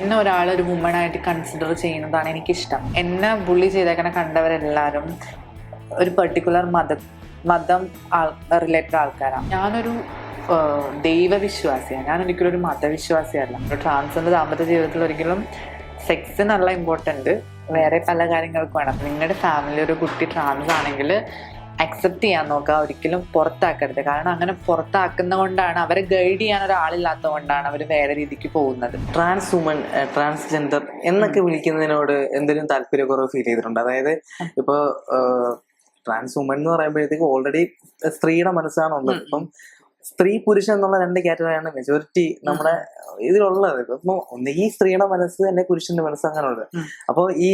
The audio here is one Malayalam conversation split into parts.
എന്നെ ഒരാൾ ഒരു വുമൺ ആയിട്ട് കൺസിഡർ ചെയ്യുന്നതാണ് എനിക്കിഷ്ടം. എന്നെ ബുള്ളി ചെയ്തേക്കണ കണ്ടവരെല്ലാവരും ഒരു പെർട്ടിക്കുലർ മത മതം റിലേറ്റഡ് ആൾക്കാരാണ് ഞാനൊരു ദൈവവിശ്വാസിയാണ് ഞാൻ ഒരിക്കലും ഒരു മതവിശ്വാസിയല്ല ട്രാൻസ്ജെൻഡർ ദാമ്പത്യ ജീവിതത്തിൽ ഒരിക്കലും സെക്സ് നല്ല ഇമ്പോർട്ടന്റ് വേറെ പല കാര്യങ്ങൾക്കും വേണം നിങ്ങളുടെ ഫാമിലി ഒരു കുട്ടി ട്രാൻസ് ആണെങ്കിൽ അക്സെപ്റ്റ് ചെയ്യാൻ നോക്കുക ഒരിക്കലും പുറത്താക്കരുത്. കാരണം അങ്ങനെ പുറത്താക്കുന്ന കൊണ്ടാണ് അവരെ ഗൈഡ് ചെയ്യാൻ ഒരാളില്ലാത്തത് കൊണ്ടാണ് അവർ വേറെ രീതിക്ക് പോകുന്നത്. ട്രാൻസ് വുമൺ ട്രാൻസ്ജെൻഡർ എന്നൊക്കെ വിളിക്കുന്നതിനോട് എന്തെങ്കിലും താല്പര്യക്കുറവ് ഫീൽ ചെയ്തിട്ടുണ്ട്? അതായത് ഇപ്പൊ ട്രാൻസ് വുമൺ എന്ന് പറയുമ്പോഴത്തേക്ക് ഓൾറെഡി സ്ത്രീയുടെ മനസ്സാണുള്ളത്. ഇപ്പം സ്ത്രീ പുരുഷൻ എന്നുള്ള രണ്ട് കാറ്റഗറിയാണ് മെജോറിറ്റി നമ്മുടെ ഇതിലുള്ളത്. ഇപ്പം ഈ സ്ത്രീയുടെ മനസ്സ് തന്നെ പുരുഷന്റെ മനസ്സ് അങ്ങനെയുള്ളത്. അപ്പോൾ ഈ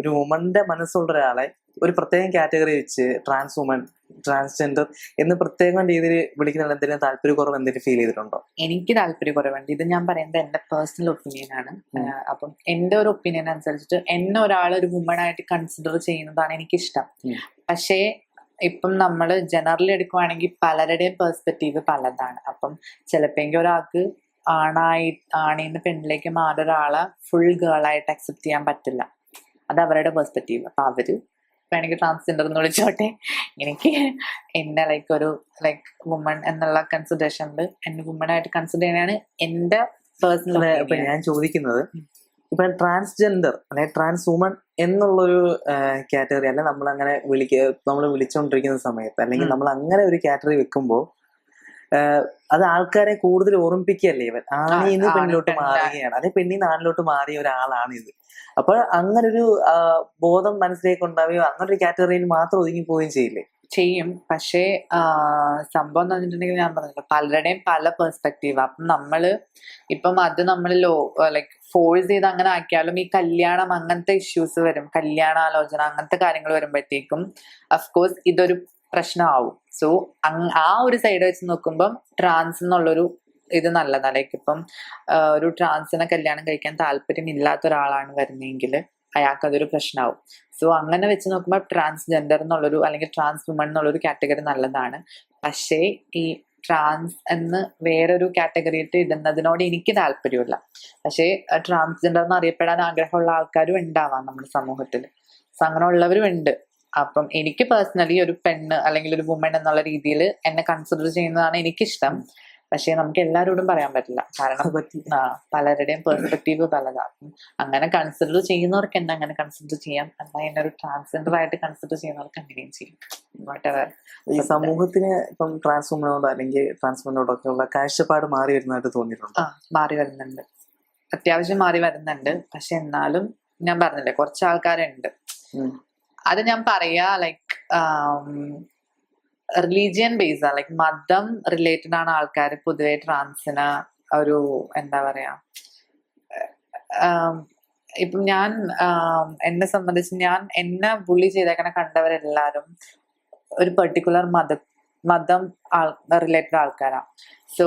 ഒരു വുമന്റെ മനസ്സുള്ള ഒരാളെ ഒരു പ്രത്യേകം കാറ്റഗറി വെച്ച് ട്രാൻസ് വുമൺ ട്രാൻസ്ജെൻഡർ എന്ന് പ്രത്യേകം രീതിയിൽ വിളിക്കുന്ന എന്തെങ്കിലും താല്പര്യക്കുറവ് എന്തെങ്കിലും ഫീൽ ചെയ്തിട്ടുണ്ടോ? എനിക്ക് താല്പര്യക്കുറവുണ്ട്. ഇത് ഞാൻ പറയുന്നത് എന്റെ പേഴ്സണൽ ഒപ്പീനിയൻ ആണ്. അപ്പം എന്റെ ഒരു ഒപ്പീനിയൻ അനുസരിച്ചിട്ട് എന്നെ ഒരാൾ ഒരു വുമൺ ആയിട്ട് കൺസിഡർ ചെയ്യുന്നതാണ് എനിക്കിഷ്ടം. ഇഷ്ടം പക്ഷേ ഇപ്പം നമ്മൾ ജനറലി എടുക്കുവാണെങ്കിൽ പലരുടെയും പെർസ്പെക്റ്റീവ് പലതാണ്. അപ്പം ചിലപ്പോൾ ഒരാൾക്ക് ആണായി ആണിന്ന് പെണ്ണിലേക്ക് മാറിയ ഒരാളെ ഫുൾ ഗേൾ ആയിട്ട് അക്സെപ്റ്റ് ചെയ്യാൻ പറ്റില്ല. അത് അവരുടെ പെർസ്പെക്റ്റീവ് അപ്പൊ അവർ വേണമെങ്കിൽ ട്രാൻസ്ജെൻഡർ എന്ന് വിളിച്ചോട്ടെ. എനിക്ക് എന്നെ ലൈക്ക് ഒരു ലൈക്ക് വുമൺ എന്നുള്ള കൺസിഡറേഷനിൽ എന്നെ വുമൺ ആയിട്ട് കൺസിഡർ ചെയ്യാനാണ് എന്റെ പേഴ്സണൽ ഇപ്പൊ ഞാൻ ചോദിക്കുന്നത്. ഇപ്പൊ ട്രാൻസ്ജെൻഡർ അല്ലെ ട്രാൻസ് വുമൺ എന്നുള്ളൊരു കാറ്റഗറി അല്ലെ നമ്മൾ അങ്ങനെ വിളിക്ക നമ്മൾ വിളിച്ചുകൊണ്ടിരിക്കുന്ന സമയത്ത് അല്ലെങ്കിൽ നമ്മൾ അങ്ങനെ ഒരു കാറ്റഗറി വെക്കുമ്പോൾ അത് ആൾക്കാരെ കൂടുതൽ ഓർമ്മിപ്പിക്കുകയല്ലേ ഇവൻ? ആണി ഇന്ന് പെണ്ണിലോട്ട് പെണ്ണ്. മാറുകയാണ്. അതെ പെണ്ണി നാണിലോട്ട് മാറിയ ഒരാളാണ് ഇത്. അപ്പോൾ അങ്ങനെ ഒരു ബോധം മനസ്സിലേക്ക് ഉണ്ടാവുകയോ അങ്ങനൊരു കാറ്റഗറിയിൽ മാത്രം ഒതുങ്ങി പോവുകയും ചെയ്യില്ലേ? ചെയ്യും. പക്ഷേ സംഭവം എന്ന് പറഞ്ഞിട്ടുണ്ടെങ്കിൽ ഞാൻ പറഞ്ഞല്ലോ പലരുടെയും പല പെർസ്പെക്റ്റീവ് അപ്പം നമ്മൾ ഇപ്പം അത് നമ്മൾ ലോ ലൈക്ക് ഫോഴ്സ് ചെയ്ത് അങ്ങനെ ആക്കിയാലും ഈ കല്യാണം അങ്ങനത്തെ ഇഷ്യൂസ് വരും. കല്യാണ ആലോചന അങ്ങനത്തെ കാര്യങ്ങൾ വരുമ്പോഴത്തേക്കും അഫ്കോഴ്സ് ഇതൊരു പ്രശ്നമാവും. സോ ആ ഒരു സൈഡ് വെച്ച് നോക്കുമ്പം ട്രാൻസ് എന്നുള്ളൊരു ഇത് നല്ലതാണ് ലൈക്ക് ഇപ്പം ഒരു ട്രാൻസിനെ കല്യാണം കഴിക്കാൻ താല്പര്യം ഇല്ലാത്ത ഒരാളാണ് വരുന്നതെങ്കിൽ അയാൾക്ക് അതൊരു പ്രശ്നമാവും. സോ അങ്ങനെ വെച്ച് നോക്കുമ്പോൾ ട്രാൻസ്ജെൻഡർ എന്നുള്ളൊരു അല്ലെങ്കിൽ ട്രാൻസ് വുമൺ എന്നുള്ളൊരു കാറ്റഗറി നല്ലതാണ്. പക്ഷേ ഈ ട്രാൻസ് എന്ന് വേറൊരു കാറ്റഗറിയിട്ട് ഇടുന്നതിനോട് എനിക്ക് താല്പര്യമില്ല. പക്ഷേ ട്രാൻസ്ജെൻഡർ എന്ന് അറിയപ്പെടാൻ ആഗ്രഹമുള്ള ആൾക്കാരും ഉണ്ടാവാം നമ്മുടെ സമൂഹത്തിൽ. സോ അങ്ങനെ ഉള്ളവരും ഉണ്ട്. അപ്പം എനിക്ക് പേഴ്സണലി ഒരു പെണ്ണ് അല്ലെങ്കിൽ ഒരു വുമൺ എന്നുള്ള രീതിയിൽ എന്നെ കൺസിഡർ ചെയ്യുന്നതാണ് എനിക്കിഷ്ടം. പക്ഷേ നമുക്ക് എല്ലാവരോടും പറയാൻ പറ്റില്ല. കാരണം പലരുടെയും പെർസ്പെക്റ്റീവ് പലതാണ് അങ്ങനെ കൺസിഡർ ചെയ്യുന്നവർക്ക് എന്നെ അങ്ങനെ കൺസിഡർ ചെയ്യാം? എന്നാൽ എന്നെ ഒരു ട്രാൻസ്ജെൻഡർ ആയിട്ട് കൺസിഡർ ചെയ്യുന്നവർക്ക് അങ്ങനെയും ചെയ്യും. ഈ സമൂഹത്തിന് ഇപ്പം ട്രാൻസ് വുമനോട് അല്ലെങ്കിൽ ട്രാൻസ്മെന്റോടൊക്കെ ഉള്ള കാഴ്ചപ്പാട് മാറി വരുന്നതായിട്ട് തോന്നിയിട്ടുണ്ട്? ആ മാറി വരുന്നുണ്ട്. അത്യാവശ്യം മാറി വരുന്നുണ്ട്. പക്ഷെ എന്നാലും ഞാൻ പറഞ്ഞില്ലേ കുറച്ച് ആൾക്കാരുണ്ട്. അത് ഞാൻ പറയാ ലൈക് റിലീജിയൻ ബേസ് ആ. ലൈക് മതം റിലേറ്റഡ് ആണ് ആൾക്കാർ പൊതുവെ ട്രാൻസിന് ഒരു എന്താ പറയാ ഇപ്പം ഞാൻ എന്നെ സംബന്ധിച്ച് ഞാൻ എന്നെ ബുള്ളി ചെയ്തേക്കണ കണ്ടവരെല്ലാരും ഒരു പെർട്ടിക്കുലർ മത മതം ആൾ റിലേറ്റഡ് ആൾക്കാരാണ് സോ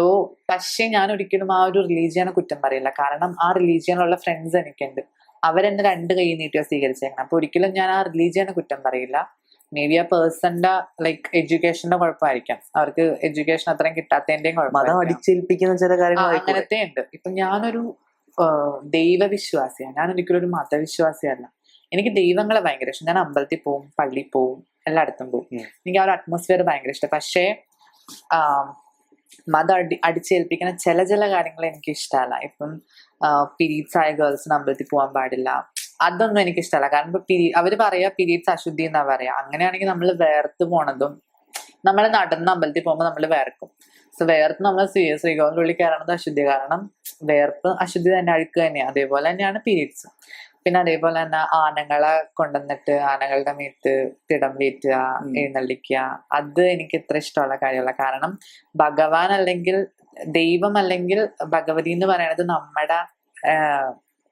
പക്ഷെ ഞാൻ ഒരിക്കലും ആ ഒരു റിലീജിയനെ കുറ്റം പറയില്ല. കാരണം ആ റിലീജിയനുള്ള ഫ്രണ്ട്സ് എനിക്കുണ്ട്. അവരെന്നെ രണ്ട് കൈ നീട്ടിയോ സ്വീകരിച്ചേക്കണം. അപ്പൊ ഒരിക്കലും ഞാൻ ആ റിലീജിയനെ കുറ്റം പറയില്ല. മേ ബി ആ പേഴ്സന്റെ ലൈക്ക് എഡ്യൂക്കേഷന്റെ കുഴപ്പമായിരിക്കാം. അവർക്ക് എഡ്യൂക്കേഷൻ അത്രയും കിട്ടാത്തതിന്റെയും കുഴപ്പമില്ല അടിച്ചേൽപ്പിക്കുന്ന ചില അങ്ങനത്തെ ഉണ്ട് ഇപ്പൊ ഞാനൊരു ദൈവവിശ്വാസിയാണ്. ഞാൻ ഒരിക്കലും ഒരു മതവിശ്വാസിയല്ല. എനിക്ക് ദൈവങ്ങളെ ഭയങ്കര ഇഷ്ടം. ഞാൻ അമ്പലത്തിൽ പോവും പള്ളി പോവും എല്ലായിടത്തും പോവും. എനിക്ക് ആ ഒരു അറ്റ്മോസ്ഫിയർ ഭയങ്കര ഇഷ്ടം. പക്ഷേ മതം അടി അടിച്ചേൽപ്പിക്കുന്ന ചില ചില കാര്യങ്ങൾ എനിക്ക് ഇഷ്ടമല്ല ഇപ്പം പീരീഡ്സ് ആയ ഗേൾസ് അമ്പലത്തിൽ പോകാൻ പാടില്ല. അതൊന്നും എനിക്ക് ഇഷ്ടമല്ല കാരണം ഇപ്പൊ പിരി അവർ പറയാ പീരീഡ്സ് അശുദ്ധി എന്നാ പറയാ. അങ്ങനെയാണെങ്കിൽ നമ്മൾ വേർത്ത് പോണതും നമ്മൾ നടന്ന് അമ്പലത്തിൽ പോകുമ്പോൾ നമ്മൾ വേർക്കും. സോ വേർത്ത് നമ്മൾ ശ്രീ ശ്രീകോവിലിന്റെ ഉള്ളിൽ കയറണത് അശുദ്ധി. കാരണം വേർപ്പ് അശുദ്ധി തന്നെ അഴുക്ക് തന്നെയാണ് അതേപോലെ തന്നെയാണ് പീരീഡ്സ്. പിന്നെ അതേപോലെ തന്നെ ആനകളെ കൊണ്ടുവന്നിട്ട് ആനകളുടെ മേത്ത് തിടം വീറ്റുക എഴുന്നള്ളിക്കുക. അത് എനിക്ക് ഇത്ര ഇഷ്ടമുള്ള കാര്യമുള്ള കാരണം ഭഗവാൻ അല്ലെങ്കിൽ ദൈവം അല്ലെങ്കിൽ ഭഗവതി എന്ന് പറയുന്നത് നമ്മുടെ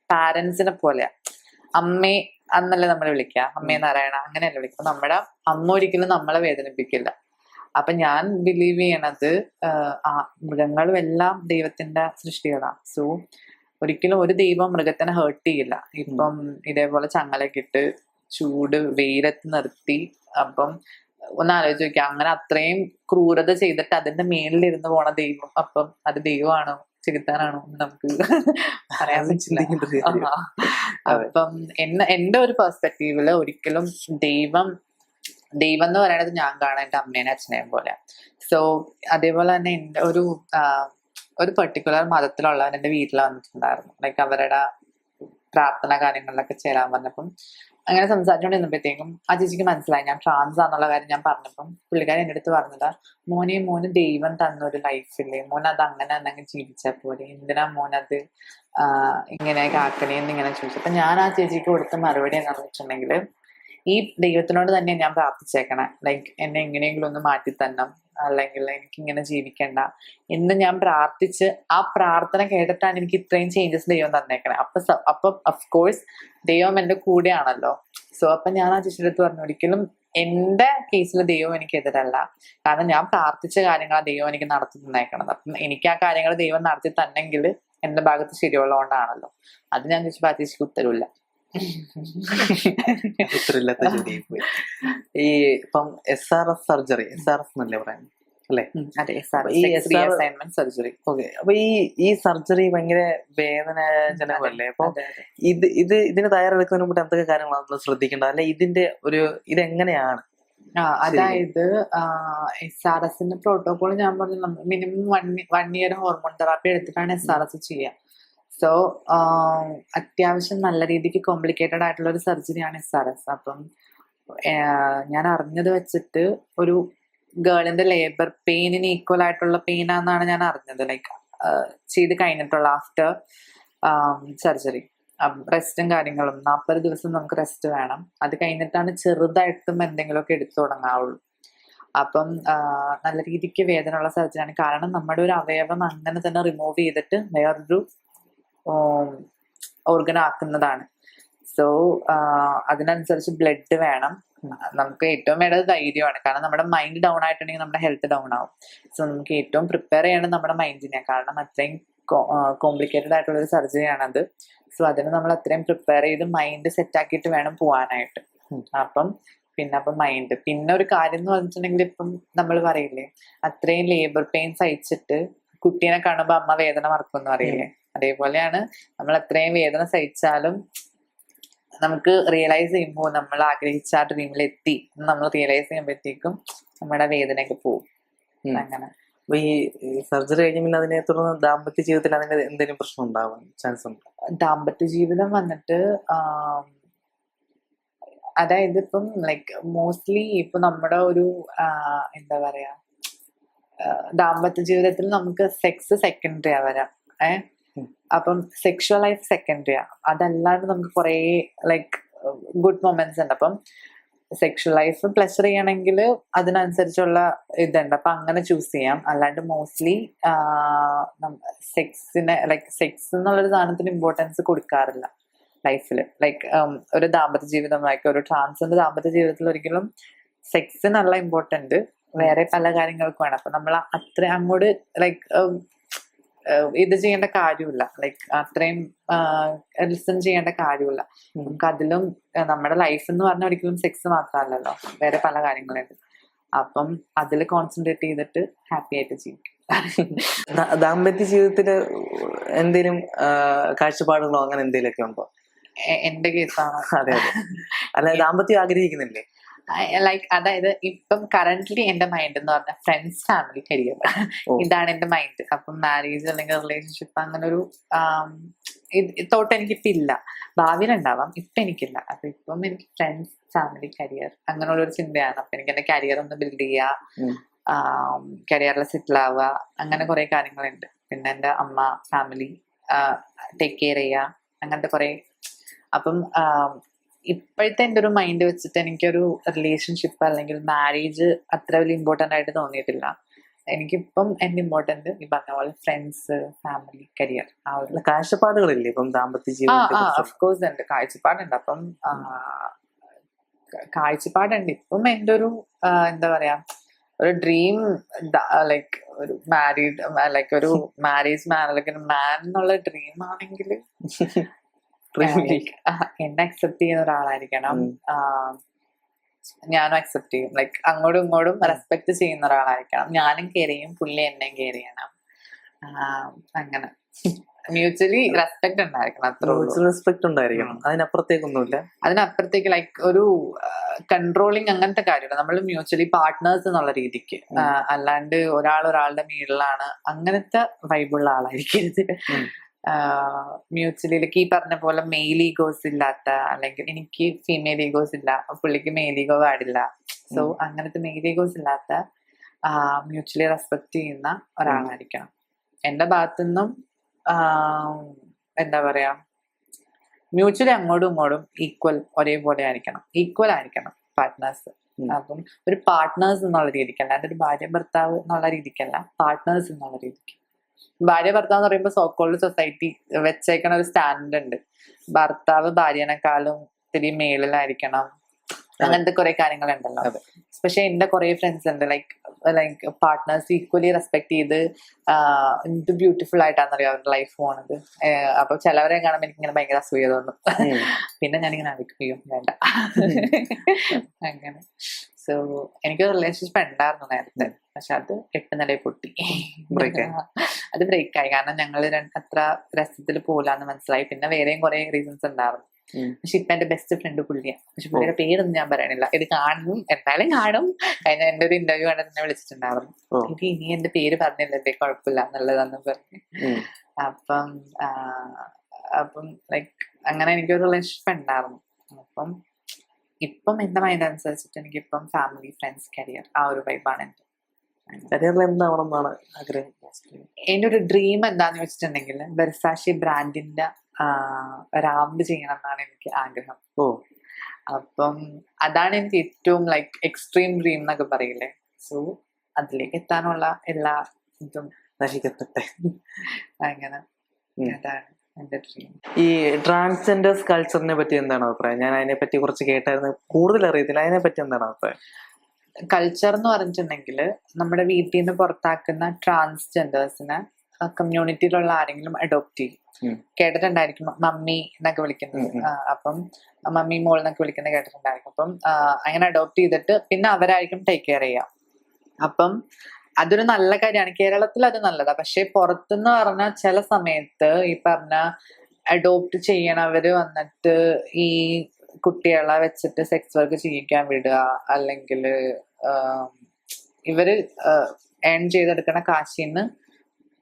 പാരൻസിനെ പോലെയാ. അമ്മേ അന്നല്ലേ നമ്മൾ വിളിക്കുക അമ്മേ നാരായണ അങ്ങനെയല്ല വിളിക്കുക നമ്മുടെ അമ്മ ഒരിക്കലും നമ്മളെ വേദനിപ്പിക്കില്ല. അപ്പൊ ഞാൻ ബിലീവ് ചെയ്യണത് ആ മൃഗങ്ങളും എല്ലാം ദൈവത്തിന്റെ സൃഷ്ടികളാണ് സോ ഒരിക്കലും ഒരു ദൈവം മൃഗത്തിനെ ഹേർട്ട് ചെയ്യില്ല. ഇപ്പം ഇതേപോലെ ചങ്ങലൊക്കെ ഇട്ട് ചൂട് വെയിലത്ത് നിർത്തി അപ്പം ഒന്ന് ആലോചിച്ച് നോക്കിയാൽ അങ്ങനെ അത്രയും ക്രൂരത ചെയ്തിട്ട് അതിന്റെ മേലിലിരുന്ന് പോണ ദൈവം അപ്പം അത് ദൈവമാണോ ചെകുത്താനാണോ നമുക്ക് പറയാൻ പറ്റില്ല. അപ്പം എന്നെ എന്റെ ഒരു പെർസ്പെക്റ്റീവിൽ ഒരിക്കലും ദൈവം ദൈവം എന്ന് പറയുന്നത് ഞാൻ കാണാൻ എന്റെ അമ്മേനെ അച്ഛനെയും പോലെ. സോ അതേപോലെ തന്നെ എന്റെ ഒരു ഒരു പെർട്ടിക്കുലർ മതത്തിലുള്ളവൻ എന്റെ വീട്ടിൽ വന്നിട്ടുണ്ടായിരുന്നു ലൈക്ക് അവരുടെ പ്രാർത്ഥന കാര്യങ്ങളിലൊക്കെ ചേരാൻ പറഞ്ഞപ്പം അങ്ങനെ സംസാരിച്ചുകൊണ്ടിരുന്നപ്പോഴത്തേക്കും ആ ചേച്ചിക്ക് മനസ്സിലായി. ഞാൻ ട്രാൻസ് ആണെന്നുള്ള കാര്യം ഞാൻ പറഞ്ഞപ്പം പുള്ളിക്കാരൻ എന്റെ അടുത്ത് പറഞ്ഞത് മോനെ മോന് ദൈവം തന്ന ഒരു ലൈഫില്ലേ മോൻ അത് അങ്ങനെ തന്നെ അങ്ങ് ജീവിച്ചാൽ പോലെ എന്തിനാ മോൻ അത് ഇങ്ങനെയൊക്കെ ഇങ്ങനെ ചോദിച്ചു? അപ്പൊ ഞാൻ ആ ചേച്ചിക്ക് കൊടുത്ത മറുപടി എന്താണെന്ന് വെച്ചിട്ടുണ്ടെങ്കിൽ ഈ ദൈവത്തിനോട് തന്നെ ഞാൻ പ്രാർത്ഥിച്ചേക്കണേ. ലൈക്ക് എന്നെ എങ്ങനെയെങ്കിലും ഒന്ന് മാറ്റി തരണം അല്ലെങ്കിൽ എനിക്ക് ഇങ്ങനെ ജീവിക്കണ്ട. എന്ന് ഞാൻ പ്രാർത്ഥിച്ച് ആ പ്രാർത്ഥന കേട്ടിട്ടാണ് എനിക്ക് ഇത്രയും ചേഞ്ചസ് ദൈവം തന്നേക്കണേ. അപ്പൊ അപ്പൊ അഫ്കോഴ്സ് ദൈവം എന്റെ കൂടെയാണല്ലോ. സോ അപ്പൊ ഞാൻ ആ ചേച്ചിയുടെ പറഞ്ഞു ഒരിക്കലും എന്റെ കേസിൽ ദൈവം എനിക്ക് എതിരല്ല കാരണം ഞാൻ പ്രാർത്ഥിച്ച കാര്യങ്ങൾ ദൈവം എനിക്ക് നടത്തി തന്നേക്കണത്. അപ്പം എനിക്ക് ആ കാര്യങ്ങൾ ദൈവം നടത്തി തന്നെങ്കിൽ എന്റെ ഭാഗത്ത് ശരിയുള്ളതുകൊണ്ടാണല്ലോ. അത് ഞാൻ ചോദിച്ചു പ്രാർത്ഥിച്ചു ഉത്തരവില്ല. ഉത്തരമില്ലാത്ത ജോലി പോയി. ഈ ഇപ്പം S R S surgery S R S എന്നല്ലേ പറയാൻ ഉം, ഈ SR അസൈൻമെന്റ് സർജറി ഓക്കെ അപ്പൊ ഈ ഈ സർജറി ഭയങ്കര വേദനാജനകമല്ലേ? അപ്പൊ ഇത് ഇത് ഇതിന് തയ്യാറെടുക്കുന്നതിന് മുമ്പ് എന്തൊക്കെ കാര്യങ്ങളാണ് നമ്മൾ ശ്രദ്ധിക്കേണ്ടത്? അല്ലെ ഇതിന്റെ ഒരു ഇതെങ്ങനെയാണ്? അതായത് എസ് ആർ എസിന്റെ പ്രോട്ടോകോൾ ഞാൻ പറഞ്ഞു minimum one one year hormone therapy എടുത്തിട്ടാണ് എസ് ആർ എസ് ചെയ്യുക. സോ അത്യാവശ്യം നല്ല രീതിക്ക് കോംപ്ലിക്കേറ്റഡ് ആയിട്ടുള്ള ഒരു സർജറിയാണ് എസ് ആർ എസ് അപ്പം ഞാൻ അറിഞ്ഞത് വെച്ചിട്ട് ഒരു ഗേളിന്റെ ലേബർ പെയിനിന് ഈക്വൽ ആയിട്ടുള്ള പെയിൻ ആണെന്നാണ് ഞാൻ അറിഞ്ഞത്. ലൈക്ക് ചെയ്ത് കഴിഞ്ഞിട്ടുള്ള ആഫ്റ്റർ സർജറി റെസ്റ്റും കാര്യങ്ങളും നാൽപ്പത് ദിവസം നമുക്ക് റെസ്റ്റ് വേണം. അത് കഴിഞ്ഞിട്ടാണ് ചെറുതായിട്ടും എന്തെങ്കിലുമൊക്കെ എടുത്തു തുടങ്ങാവുള്ളൂ. അപ്പം നല്ല രീതിക്ക് വേദനയുള്ള സർജറിയാണ് കാരണം നമ്മുടെ ഒരു അവയവം അങ്ങനെ തന്നെ റിമൂവ് ചെയ്തിട്ട് വേറൊരു ഓർഗൻ ആക്കുന്നതാണ് സോ അതിനനുസരിച്ച് ബ്ലഡ് വേണം. നമുക്ക് ഏറ്റവും വേണ്ടത് ധൈര്യമാണ്. കാരണം നമ്മുടെ മൈൻഡ് ഡൗൺ ആയിട്ടുണ്ടെങ്കിൽ നമ്മുടെ ഹെൽത്ത് ഡൗൺ ആവും. സോ നമുക്ക് ഏറ്റവും പ്രിപ്പയർ ചെയ്യേണ്ടത് നമ്മുടെ മൈൻഡിനെ കാരണം അത്രയും കോംപ്ലിക്കേറ്റഡ് ആയിട്ടുള്ള ഒരു സർജറിയാണത് സോ അതിന് നമ്മൾ അത്രയും പ്രിപ്പയർ ചെയ്ത് മൈൻഡ് സെറ്റ് ആക്കിയിട്ട് വേണം പോവാനായിട്ട്. അപ്പം പിന്നെ അപ്പം മൈൻഡ് പിന്നെ ഒരു കാര്യം എന്ന് പറഞ്ഞിട്ടുണ്ടെങ്കിൽ ഇപ്പം നമ്മൾ പറയില്ലേ? അത്രയും ലേബർ പെയിൻ സഹിച്ചിട്ട് കുട്ടീനെ കാണുമ്പോൾ അമ്മ വേദന മറക്കും എന്ന് പറയില്ലേ അതേപോലെയാണ് നമ്മൾ അത്രയും വേദന സഹിച്ചാലും നമുക്ക് റിയലൈസ് ചെയ്യുമ്പോൾ നമ്മൾ ആഗ്രഹിച്ച ആ ഡ്രീമിൽ എത്തി. നമ്മൾ റിയലൈസ് ചെയ്യുമ്പോഴത്തേക്കും നമ്മുടെ വേദനയൊക്കെ പോകും. അങ്ങനെ. അപ്പൊ ഈ സർജറി കഴിഞ്ഞ പിന്നെ അതിനെ തുടർന്ന് ദാമ്പത്യ ജീവിതത്തിൽ അതിന് എന്തെങ്കിലും പ്രശ്നം ഉണ്ടാവാൻ ചാൻസ് ഉണ്ട്? ദാമ്പത്യ ജീവിതം വന്നിട്ട് അതായത് ഇപ്പം ലൈക്ക് മോസ്റ്റ്ലി ഇപ്പൊ നമ്മുടെ ഒരു എന്താ പറയാ ദാമ്പത്യ ജീവിതത്തിൽ നമുക്ക് സെക്സ് സെക്കൻഡറി ആവരാം വരാം. ഏ? ഉം. അപ്പം സെക്ഷൽ ലൈഫ് സെക്കൻഡറി ആണ് അതല്ലാതെ നമുക്ക് കുറേ ലൈക്ക് ഗുഡ് മൊമെന്റ്സ് ഉണ്ട്. അപ്പം സെക്ഷൽ ലൈഫ് പ്ലഷർ ചെയ്യണമെങ്കിൽ അതിനനുസരിച്ചുള്ള ഇതുണ്ട്. അപ്പൊ അങ്ങനെ ചൂസ് ചെയ്യാം. അല്ലാണ്ട് മോസ്റ്റ്ലി സെക്സിനെ ലൈക്ക് സെക്സ് എന്നുള്ളൊരു സാധനത്തിന് ഇമ്പോർട്ടൻസ് കൊടുക്കാറില്ല ലൈഫിൽ ലൈക്ക് ഒരു ദാമ്പത്യ ജീവിതം ലൈക്ക് ഒരു ട്രാൻസിന്റെ ദാമ്പത്യ ജീവിതത്തിൽ ഒരിക്കലും സെക്സ് നല്ല ഇമ്പോർട്ടന്റ് വേറെ പല കാര്യങ്ങൾക്കും വേണം അപ്പൊ നമ്മൾ അത്ര അങ്ങോട്ട് ലൈക്ക് ഇത് ചെയ്യേണ്ട കാര്യമില്ല. ലൈക് അത്രയും ലിസൺ ചെയ്യേണ്ട കാര്യമില്ല. നമുക്ക് അതിലും നമ്മുടെ ലൈഫ് എന്ന് പറഞ്ഞാൽ ഒരിക്കലും സെക്സ് മാത്രമല്ലല്ലോ. വേറെ പല കാര്യങ്ങളുണ്ട് അപ്പം അതിൽ കോൺസെൻട്രേറ്റ് ചെയ്തിട്ട് ഹാപ്പി ആയിട്ട് ജീവിക്കും. ദാമ്പത്യ ജീവിതത്തിൽ എന്തെങ്കിലും കാഴ്ചപ്പാടുകളോ അങ്ങനെ എന്തെങ്കിലുമൊക്കെ ഉണ്ടോ? എന്റെ കേസാണ് അതെ അതെ. അല്ല ദാമ്പത്യം ആഗ്രഹിക്കുന്നില്ലേ? ലൈക്ക് അതായത് ഇപ്പം കറന്റ്ലി എന്റെ മൈൻഡ് എന്ന് പറഞ്ഞാൽ ഫ്രണ്ട്സ് ഫാമിലി കരിയർ ഇതാണ് എന്റെ മൈൻഡ് അപ്പം മാരേജ് അല്ലെങ്കിൽ റിലേഷൻഷിപ്പ് അങ്ങനെ ഒരു തോട്ട് എനിക്കിപ്പോ ഇല്ല ഭാവിയിൽ ഉണ്ടാവാം ഇപ്പൊ എനിക്കില്ല. അപ്പൊ ഇപ്പം എനിക്ക് ഫ്രണ്ട്സ് ഫാമിലി കരിയർ അങ്ങനെയുള്ള ഒരു ചിന്തയാണ്. അപ്പൊ എനിക്ക് എന്റെ കരിയർ ഒന്ന് ബിൽഡ് ചെയ്യാ. ചെയ്യുക കരിയറിൽ സെറ്റിൽ ആവുക. അങ്ങനെ കുറെ കാര്യങ്ങളുണ്ട്. പിന്നെ എന്റെ അമ്മ ഫാമിലി ടേക്ക് കെയർ ചെയ്യുക അങ്ങനത്തെ കുറെ. അപ്പം ഇപ്പോഴത്തെ എന്റെ ഒരു മൈൻഡ് വെച്ചിട്ട് എനിക്കൊരു റിലേഷൻഷിപ്പ് അല്ലെങ്കിൽ മാരേജ് അത്ര വലിയ ഇമ്പോർട്ടന്റ് ആയിട്ട് തോന്നിയിട്ടില്ല. എനിക്കിപ്പം എന്റെ ഇമ്പോർട്ടന്റ് ഈ പറഞ്ഞ പോലെ ഫ്രണ്ട്സ് ഫാമിലി കരിയർ ആ ഒരു കാഴ്ചപ്പാടുകളില്ലേ? ഇപ്പം ദാമ്പത്യ ജീവിതം ജീവിതത്തെ ആ കുറിച്ചുള്ള? ഓഫ് കോഴ്സ് ഉണ്ട്. കാഴ്ചപ്പാടുണ്ട്. അപ്പം കാഴ്ചപ്പാടുണ്ട്. ഇപ്പം എന്റെ ഒരു എന്താ പറയാ ഒരു ഡ്രീം ലൈക്ക് ഒരു മാരീഡ് ലൈക്ക് ഒരു മാരേജ് മാൻ അല്ലെങ്കിൽ മാൻ എന്നുള്ള ഡ്രീം ആണെങ്കിൽ എന്നെ അക്സെപ്റ്റ് ചെയ്യുന്ന ഒരാളായിരിക്കണം. ഞാനും അക്സെപ്റ്റ് ചെയ്യും. ലൈക്ക് അങ്ങോട്ടും ഇങ്ങോട്ടും റെസ്പെക്ട് ചെയ്യുന്ന ഒരാളായിരിക്കണം. ഞാനും കെയർ ചെയ്യും പുള്ളി എന്നെയും കെയർ ചെയ്യണം അങ്ങനെ. മ്യൂച്വലി റെസ്പെക്ട് ഉണ്ടായിരിക്കണം അത്രേ റെസ്പെക്ട് ഉണ്ടായിരിക്കണം. അതിനപ്പുറത്തേക്കൊന്നുമില്ല. അതിനപ്പുറത്തേക്ക് ലൈക്ക് ഒരു കൺട്രോളിങ് അങ്ങനത്തെ കാര്യമില്ല. നമ്മൾ മ്യൂച്വലി പാർട്ട്നേഴ്സ് എന്നുള്ള രീതിക്ക്. അല്ലാണ്ട് ഒരാൾ ഒരാളുടെ മീഡിലാണ് അങ്ങനത്തെ വൈബുള്ള ആളായിരിക്കരുത്. ഉം. മ്യൂച്വലി ലൈക്ക് ഈ പറഞ്ഞ പോലെ മെയിൽ ഈഗോസ് ഇല്ലാത്ത അല്ലെങ്കിൽ എനിക്ക് ഫീമെയിൽ ഈഗോസ് ഇല്ല പുള്ളിക്ക് മെയിൽ ഈഗോ പാടില്ല. സോ അങ്ങനത്തെ മെയിൽ ഈഗോസ് ഇല്ലാത്ത മ്യൂച്വലി റെസ്പെക്ട് ചെയ്യുന്ന ഒരാളായിരിക്കണം. എന്റെ ഭാഗത്തുനിന്നും എന്താ പറയാ മ്യൂച്വലി അങ്ങോട്ടും ഇങ്ങോട്ടും ഈക്വൽ ഒരേപോലെ ആയിരിക്കണം. ഈക്വൽ ആയിരിക്കണം പാർട്ട്നേഴ്സ്. അപ്പം ഒരു പാർട്ട്നേഴ്സ് എന്നുള്ള രീതിക്കല്ല അതൊരു ഒരു ഭാര്യ ഭർത്താവ് എന്നുള്ള രീതിക്കല്ല പാർട്ട്നേഴ്സ് എന്നുള്ള രീതിക്ക്. ഭാര്യ ഭർത്താവ് എന്ന് പറയുമ്പോൾ സോക്കോൾഡ് സൊസൈറ്റി വെച്ചേക്കണ ഒരു സ്റ്റാൻഡ് ഉണ്ട്. ഭർത്താവ് ഭാര്യനെക്കാളും ഇത്തിരി മേളിലായിരിക്കണം. അങ്ങനത്തെ കുറെ കാര്യങ്ങളുണ്ടല്ലോ. ഉണ്ടല്ലോ പക്ഷെ എന്റെ കുറെ ഫ്രണ്ട്സ് ഉണ്ട്. Like like partners equally respect ചെയ്ത് എന്ത് ബ്യൂട്ടിഫുൾ ആയിട്ടാണെന്നറിയോ അവരുടെ ലൈഫ് പോണത്. അപ്പൊ ചിലവരെ കാണുമ്പോൾ എനിക്ക് ഇങ്ങനെ ഭയങ്കര അസൂയ തോന്നും. പിന്നെ ഞാനിങ്ങനെ അടിക്കുകയും വേണ്ട. അങ്ങനെ. സോ എനിക്ക് റിലേഷൻഷിപ്പ് ഉണ്ടായിരുന്നു നേരത്തെ. പക്ഷെ അത് എട്ട് നിലയിൽ പൊട്ടി. അത് ബ്രേക്ക് ആയി. കാരണം ഞങ്ങൾ അത്ര രസത്തിൽ പോലാന്ന് മനസ്സിലായി. പിന്നെ വേറെയും കുറെ റീസൺസ് ഉണ്ടായിരുന്നു. പക്ഷെ ഇപ്പൊ എന്റെ ബെസ്റ്റ് ഫ്രണ്ട് പുള്ളിയാണ് പക്ഷെ പുള്ളിയുടെ പേരൊന്നും ഞാൻ പറയണില്ല. ഇത് കാണും. എന്തായാലും കാണും. കഴിഞ്ഞ എന്റെ ഒരു ഇന്റർവ്യൂ ആണ് എന്നെ വിളിച്ചിട്ടുണ്ടായിരുന്നു. എനിക്ക് ഇനി എന്റെ പേര് പറഞ്ഞില്ലേ. കുഴപ്പമില്ല എന്നുള്ളതെന്ന് പറഞ്ഞു. അപ്പം അപ്പം ലൈക്ക് അങ്ങനെ എനിക്കൊരു റിലേഷൻഷിപ്പ് ഉണ്ടായിരുന്നു. അപ്പം ഇപ്പം എന്റെ മൈൻഡ് അനുസരിച്ചിട്ട് എനിക്ക് ഇപ്പം ഫാമിലി ഫ്രണ്ട്സ് കരിയർ ആ ഒരു വൈബാണ് എന്റെ കരിയറിൽ എന്താവണമെന്നാണ് ആഗ്രഹം? എന്റെ ഒരു ഡ്രീം എന്താന്ന് വെച്ചിട്ടുണ്ടെങ്കിൽ ബെർസാഷി ബ്രാൻഡിന്റെ റാമ്പ് ചെയ്യണം എന്നാണ് എനിക്ക് ആഗ്രഹം. ഓ. അപ്പം അതാണ് എനിക്ക് ഏറ്റവും ലൈക്ക് എക്സ്ട്രീം ഡ്രീം എന്നൊക്കെ പറയില്ലേ? സോ അതിലേക്ക് എത്താനുള്ള എല്ലാ ഇതും നശിക്കത്തട്ടെ അങ്ങനെ. അതാണ്. ഈ ട്രാൻസ്ജെൻഡേഴ്സ് കൾച്ചറിനെ പറ്റി എന്താണ് അഭിപ്രായം? ഞാൻ അതിനെ പറ്റി കുറച്ച് കേട്ടായിരുന്നു. കൂടുതൽ അറിയത്തില്ല. അതിനെ പറ്റി എന്താണ് അഭിപ്രായം? കൾച്ചർ എന്ന് പറഞ്ഞിട്ടുണ്ടെങ്കിൽ നമ്മുടെ വീട്ടിൽ നിന്ന് പുറത്താക്കുന്ന ട്രാൻസ്ജെൻഡേഴ്സിനെ കമ്മ്യൂണിറ്റിയിലുള്ള ആരെങ്കിലും അഡോപ്റ്റ് ചെയ്യും. കേട്ടിട്ടുണ്ടായിരിക്കും. മമ്മി എന്നൊക്കെ വിളിക്കുന്നത് അപ്പം മമ്മി മോൾ എന്നൊക്കെ വിളിക്കുന്നത് കേട്ടിട്ടുണ്ടായിരിക്കും. അപ്പം അങ്ങനെ അഡോപ്റ്റ് ചെയ്തിട്ട് പിന്നെ അവരായിരിക്കും ടേക്ക് കെയർ ചെയ്യുക. അപ്പം അതൊരു നല്ല കാര്യമാണ്. കേരളത്തിൽ അത് നല്ലതാ. പക്ഷെ പുറത്തുനിന്ന് പറഞ്ഞ ചില സമയത്ത് ഈ പറഞ്ഞ അഡോപ്റ്റ് ചെയ്യണവര് വന്നിട്ട് ഈ കുട്ടികളെ വെച്ചിട്ട് സെക്സ് വർക്ക് ചെയ്യിക്കാൻ വിടുക അല്ലെങ്കിൽ ഇവർ ഏൺ ചെയ്തെടുക്കണ കാശിന്ന്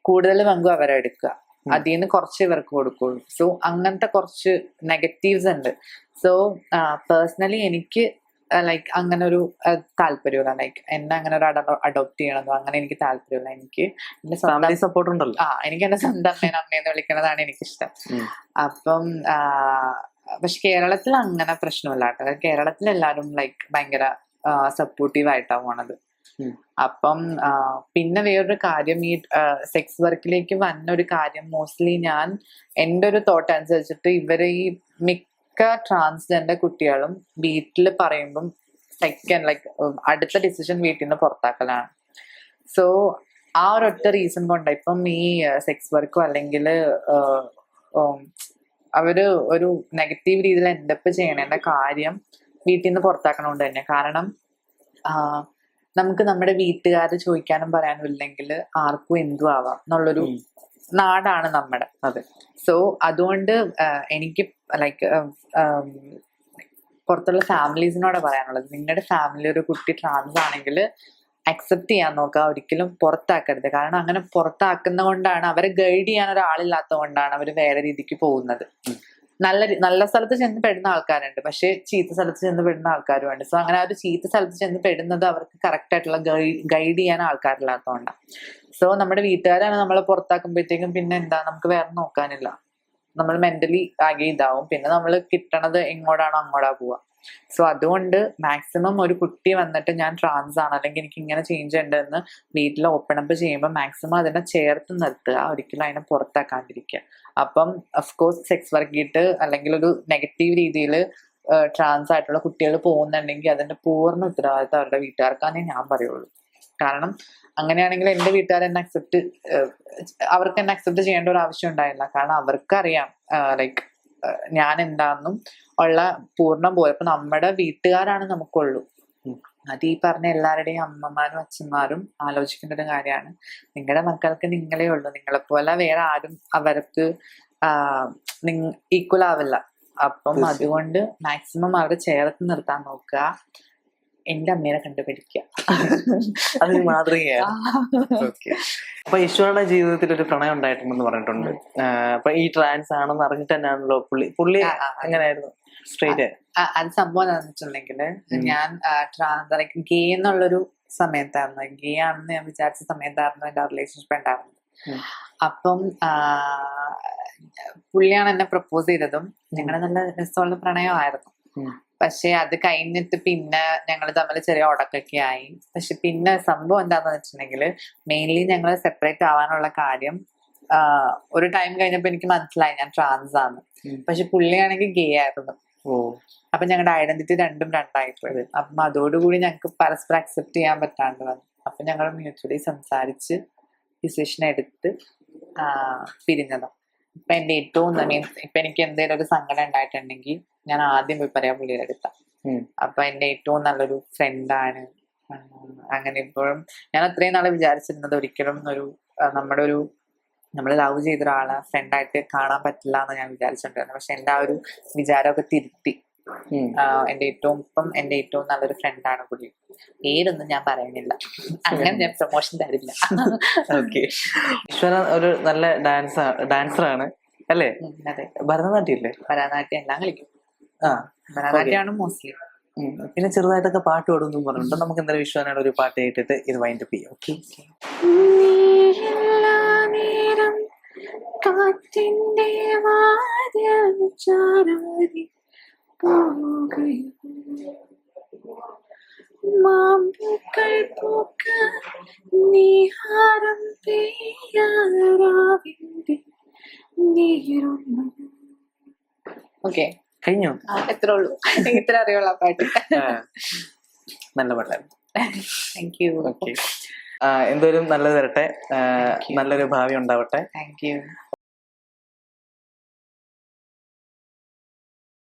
കൂടുതൽ പങ്കും അവരെടുക്കുക എടുക്കുക. അതിൽ നിന്ന് കുറച്ച് ഇവർക്ക് കൊടുക്കുള്ളൂ. സോ അങ്ങനത്തെ കുറച്ച് നെഗറ്റീവ്സ് ഉണ്ട്. സോ പേഴ്സണലി എനിക്ക് ലൈക്ക് അങ്ങനെ ഒരു താല്പര്യമില്ല ലൈക്ക് എന്നെ അങ്ങനെ ഒരു അഡോപ്റ്റ് ചെയ്യണമെന്നോ അങ്ങനെ എനിക്ക് താല്പര്യമില്ല. എനിക്ക് എന്റെ സ്വന്തം ഫാമിലി സപ്പോർട്ട് ഉണ്ടല്ലോ. ആ എനിക്ക് എന്റെ സ്വന്തം അമ്മേനെ അമ്മയെന്ന് വിളിക്കുന്നതാണ് എനിക്കിഷ്ടം. ഇഷ്ടം അപ്പം പക്ഷെ കേരളത്തിൽ അങ്ങനെ പ്രശ്നമില്ല കേട്ടോ. കേരളത്തിൽ എല്ലാവരും ലൈക്ക് ഭയങ്കര സപ്പോർട്ടീവ് ആയിട്ടാണ് പോണത്. അപ്പം പിന്നെ വേറൊരു കാര്യം ഈ സെക്സ് വർക്കിലേക്ക് വന്ന ഒരു കാര്യം. മോസ്റ്റ്ലി ഞാൻ എന്റെ ഒരു തോട്ട് അനുസരിച്ചിട്ട് ഇവരെ ഈ മിക്ക ട്രാൻസ്ജെൻഡർ കുട്ടികളും വീട്ടിൽ പറയുമ്പം സെക്കൻഡ് ലൈക്ക് അടുത്ത ഡിസിഷൻ വീട്ടിൽ നിന്ന് പുറത്താക്കലാണ്. സോ ആ ഒരൊറ്റ റീസൺ കൊണ്ട് ഇപ്പം ഈ സെക്സ് വർക്കോ അല്ലെങ്കിൽ അവർ ഒരു നെഗറ്റീവ് രീതിയിൽ എൻഡപ്പ് ചെയ്യണേന്റെ കാര്യം വീട്ടിൽ നിന്ന് പുറത്താക്കണോണ്ട് തന്നെ. കാരണം നമുക്ക് നമ്മുടെ വീട്ടുകാർ ചോദിക്കാനും പറയാനും ഇല്ലെങ്കിൽ ആർക്കും എന്തും ആവാം. എന്നുള്ളൊരു. നാടാണ് നമ്മുടെ. അതെ. സോ അതുകൊണ്ട് എനിക്ക് ലൈക്ക് പുറത്തുള്ള ഫാമിലീസിനോട് പറയാനുള്ളത്. നിങ്ങളുടെ ഫാമിലി ഒരു കുട്ടി ട്രാൻസ് ആണെങ്കിൽ അക്സെപ്റ്റ് ചെയ്യാൻ നോക്കുക ഒരിക്കലും പുറത്താക്കരുത്. കാരണം അങ്ങനെ പുറത്താക്കുന്ന കൊണ്ടാണ് അവരെ ഗൈഡ് ചെയ്യാൻ ഒരാളില്ലാത്തത് കൊണ്ടാണ് അവർ വേറെ രീതിക്ക് പോകുന്നത്. നല്ല നല്ല സ്ഥലത്ത് ചെന്ന് പെടുന്ന ആൾക്കാരുണ്ട്. പക്ഷെ ചീത്ത സ്ഥലത്ത് ചെന്ന് പെടുന്ന ആൾക്കാരുമുണ്ട്. സോ അങ്ങനെ ആ ഒരു ചീത്ത സ്ഥലത്ത് ചെന്ന് പെടുന്നത് അവർക്ക് കറക്റ്റ് ആയിട്ടുള്ള ഗൈഡ് ചെയ്യാൻ ആൾക്കാരില്ലാത്തതുകൊണ്ടാണ് സോ നമ്മുടെ വീട്ടുകാരാണ് നമ്മളെ പുറത്താക്കുമ്പോഴത്തേക്കും പിന്നെ എന്താ നമുക്ക് വേറെ നോക്കാനില്ല. നമ്മൾ മെന്റലി ആകെ ഇതാവും. പിന്നെ നമ്മൾ കിട്ടണത് എങ്ങോട്ടാണോ അങ്ങോട്ടാ പോവാ. സോ അതുകൊണ്ട് മാക്സിമം ഒരു കുട്ടി വന്നിട്ട് ഞാൻ ട്രാൻസ് ആണ്. അല്ലെങ്കിൽ എനിക്ക് ഇങ്ങനെ ചേഞ്ച് ഉണ്ട് എന്ന് വീട്ടിൽ ഓപ്പൺ അപ്പ് ചെയ്യുമ്പോൾ മാക്സിമം അതിനെ ചേർത്ത് നിർത്തുക. ഒരിക്കലും അതിനെ പുറത്താക്കാണ്ടിരിക്കുക അപ്പം അഫ്കോഴ്സ് സെക്സ് വർക്കിട്ട് അല്ലെങ്കിൽ ഒരു നെഗറ്റീവ് രീതിയിൽ ട്രാൻസ് ആയിട്ടുള്ള കുട്ടികൾ പോകുന്നുണ്ടെങ്കിൽ അതിന്റെ പൂർണ ഉത്തരവാദിത്തം അവരുടെ വീട്ടുകാർക്കാന്നേ ഞാൻ പറയുള്ളൂ. കാരണം അങ്ങനെയാണെങ്കിൽ എന്റെ വീട്ടുകാർ എന്നെ അക്സെപ്റ്റ് അവർക്ക് എന്നെ അക്സെപ്റ്റ് ചെയ്യേണ്ട ഒരു ആവശ്യം ഉണ്ടായില്ല. കാരണം അവർക്കറിയാം ലൈക്ക് ഞാൻ എന്താന്നും ഉള്ള പൂർണ ബോധം ഇപ്പൊ നമ്മുടെ വീട്ടുകാരാണ് നമുക്കുള്ളൂ. അത് ഈ പറഞ്ഞ എല്ലാവരുടെയും അമ്മമാരും അച്ഛന്മാരും ആലോചിക്കേണ്ട ഒരു കാര്യമാണ്. നിങ്ങളുടെ മക്കൾക്ക് നിങ്ങളേ ഉള്ളൂ. നിങ്ങളെ പോലെ വേറെ ആരും അവർക്ക് ഈക്വൽ ആവില്ല. അപ്പം അതുകൊണ്ട് മാക്സിമം അവരെ ചേർത്ത് നിർത്താൻ നോക്കുക. എന്റെ അമ്മേനെ കണ്ടുപിടിക്കുക. അത് മാതൃകയാണ്. അപ്പൊ ഈശ്വരന്റെ ജീവിതത്തിൽ ഒരു പ്രണയം ഉണ്ടായിട്ടുണ്ടെന്ന് പറഞ്ഞിട്ടുണ്ട്. അപ്പൊ ഈ ട്രാൻസ് ആണെന്ന് അറിഞ്ഞിട്ട് തന്നെയാണല്ലോ പുള്ളി. പുള്ളി. അങ്ങനെയായിരുന്നു സ്ട്രേറ്റ് അത് സംഭവം എന്താണെന്ന് വെച്ചിട്ടുണ്ടെങ്കിൽ. ഞാൻ ട്രാൻസ് ഗേ എന്നുള്ളൊരു സമയത്തായിരുന്നു. ഗേ ആണെന്ന് ഞാൻ വിചാരിച്ച സമയത്തായിരുന്നു എന്റെ റിലേഷൻഷിപ്പ് ഉണ്ടായിരുന്നത്. അപ്പം പുള്ളിയാണ് എന്നെ പ്രപ്പോസ് ചെയ്തതും ഞങ്ങളുടെ നല്ല രസമുള്ള പ്രണയമായിരുന്നു. പക്ഷെ അത് കഴിഞ്ഞിട്ട് പിന്നെ ഞങ്ങൾ തമ്മിൽ ചെറിയ ഉടക്കൊക്കെ ആയി. പക്ഷെ പിന്നെ സംഭവം എന്താണെന്ന് വെച്ചിട്ടുണ്ടെങ്കിൽ മെയിൻലി ഞങ്ങൾ സെപ്പറേറ്റ് ആവാനുള്ള കാര്യം ഒരു ടൈം കഴിഞ്ഞപ്പോൾ എനിക്ക് മനസ്സിലായി ഞാൻ ട്രാൻസ് ആണ്. പക്ഷെ പുള്ളിയാണെങ്കിൽ ഗേ ആയിരുന്നു. അപ്പൊ ഞങ്ങളുടെ ഐഡന്റിറ്റി രണ്ടും രണ്ടായി അപ്പം അതോടുകൂടി ഞങ്ങൾക്ക് പരസ്പരം അക്സെപ്റ്റ് ചെയ്യാൻ പറ്റാണ്ട് വന്നു. അപ്പൊ ഞങ്ങൾ മ്യൂച്വലി സംസാരിച്ച് ഡിസിഷൻ എടുത്ത് ആ, പിരിഞ്ഞതാ. ഇപ്പൊ എന്റെ ഏറ്റവും മീൻസ് ഇപ്പൊ എനിക്ക് എന്തെങ്കിലും ഒരു സങ്കടം ഉണ്ടായിട്ടുണ്ടെങ്കിൽ ഞാൻ ആദ്യം പോയി പറയാൻ പുള്ളിയുടെ അടുത്ത. അപ്പൊ എന്റെ ഏറ്റവും നല്ലൊരു ഫ്രണ്ടാണ് അങ്ങനെ ഇപ്പോഴും ഞാൻ അത്രയും നാളെ വിചാരിച്ചിരുന്നത് ഒരിക്കലും ഒരു നമ്മുടെ ഒരു നമ്മൾ ലവ് ചെയ്ത ഒരാളെ ഫ്രണ്ടായിട്ട് കാണാൻ പറ്റില്ല എന്ന് ഞാൻ വിചാരിച്ചിട്ടുണ്ടായിരുന്നു പക്ഷെ എന്റെ ആ ഒരു വിചാരമൊക്കെ തിരുത്തി. എന്റെ ഏറ്റവും ഇപ്പം എന്റെ ഏറ്റവും നല്ലൊരു ഫ്രണ്ടാണ് പുള്ളി. പേരൊന്നും ഞാൻ പറയുന്നില്ല. അങ്ങനെ ഞാൻ പ്രൊമോഷൻ തരില്ല ഓക്കെ ഒരു നല്ല ഡാൻസ് ആണ്. അല്ലേ? അതെ. ഭരതനാട്യം ഇല്ലേ ഭരതനാട്യം എല്ലാം കളിക്കും. ആ ഭരതനാട്യമാണ് മോസ്റ്റ്ലി പിന്നെ ചെറുതായിട്ടൊക്കെ പാട്ട് പാടുന്നു പറഞ്ഞിട്ടുണ്ട്. നമുക്ക് എന്തായാലും വിശ്വനാണ് ഒരു പാട്ട് കേട്ടിട്ട് ഇത് വൈൻഡപ്പ് ചെയ്യാം. ഓക്കെ കാറ്റിന്റെ ചാരാതി മാമ്പൂക്കൾ പൂക്ക നീഹാരം പെയ്യാറാവിന്റെ നീരുന്നു. ഓക്കെ കഴിഞ്ഞോ? എത്ര ഉള്ളൂ. ഇത്ര അറിയുള്ള പാട്ട്. നല്ല പാട്ടായിരുന്നു. Thank you okay. എന്തോരും നല്ലത് വരട്ടെ. നല്ലൊരു ഭാവി ഉണ്ടാവട്ടെ. Thank you